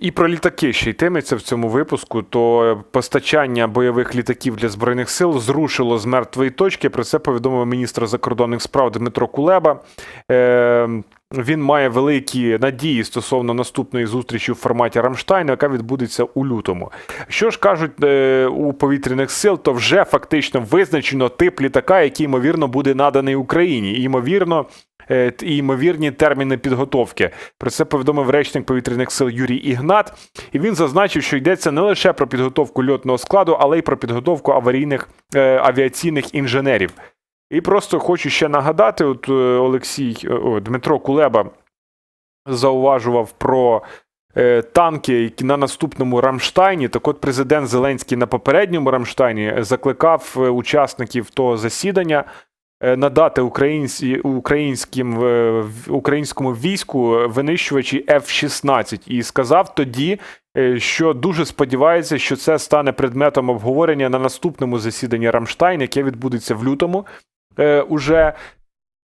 І про літаки ще йтиметься в цьому випуску. То постачання бойових літаків для збройних сил зрушило з мертвої точки. Про це повідомив міністр закордонних справ Дмитро Кулеба. Е, він має великі надії стосовно наступної зустрічі в форматі Рамштайну, яка відбудеться у лютому. Що ж кажуть е, у повітряних сил, то вже фактично визначено тип літака, який ймовірно буде наданий Україні. І ймовірно, і ймовірні терміни підготовки. Про це повідомив речник повітряних сил Юрій Ігнат. І він зазначив, що йдеться не лише про підготовку льотного складу, але й про підготовку аварійних е, авіаційних інженерів. І просто хочу ще нагадати: от е, Олексій е, о, Дмитро Кулеба зауважував про е, танки які на наступному Рамштайні. Так от президент Зеленський на попередньому Рамштайні закликав е, учасників того засідання е, надати українці, українським, е, українському війську винищувачі F-16 і сказав тоді, е, що дуже сподівається, що це стане предметом обговорення на наступному засіданні Рамштайн, яке відбудеться в лютому. Е, уже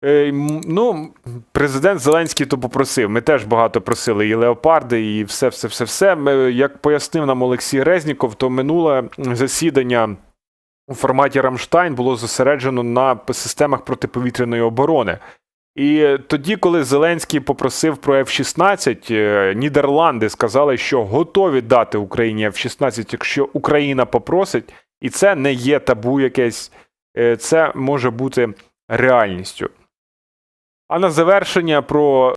Е, Ну, президент Зеленський то попросив. Ми теж багато просили і леопарди, і все, все, все, все. Як пояснив нам Олексій Резніков, то минуле засідання у форматі Рамштайн було зосереджено на системах протиповітряної оборони. І тоді, коли Зеленський попросив про F-16, е, Нідерланди сказали, що готові дати Україні F-16, якщо Україна попросить, і це не є табу якесь, е, це може бути реальністю. А на завершення про